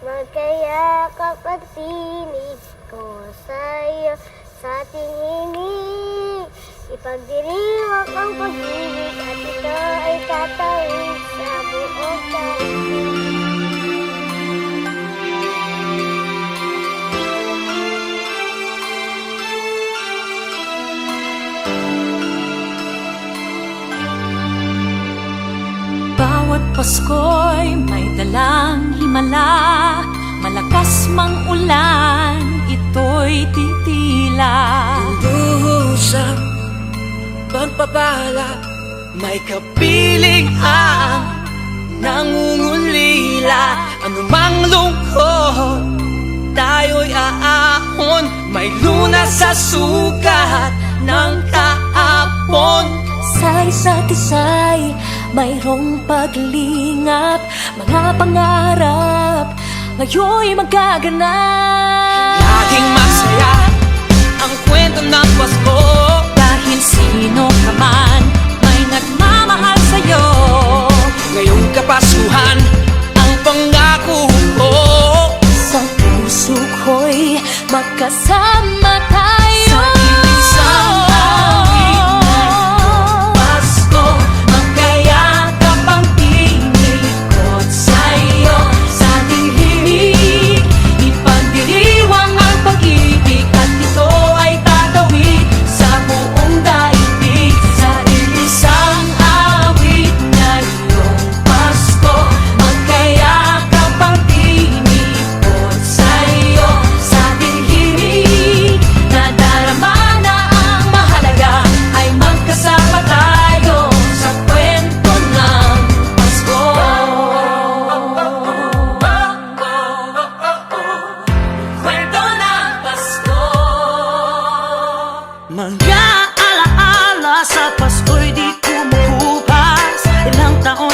Magkayakap at tinig ko sa'yo sa ating hinig. Ipagdiriwak ang pag-ibig at ito ay tatawid sa buong tayo. Pasko'y may dalang himala Malakas mang ulan, ito'y titila. Lusa, pagpapala May kapiling ang nangungulila. Ano mang lungkot, tayo'y aahon May luna sa sukat ng kaapon Say sa tisay, mayroong paglingap Mga pangarap ngayo'y magaganap Laging masaya ang kwento ng Pasko. Dahil sino ka man, may nagmamahal sa'yo. Ngayong kapasuhan ang pangako ko. Sa puso ko'y magkasama. Mag-aalaala sa Pasko'y di kumukupas. Ilang taon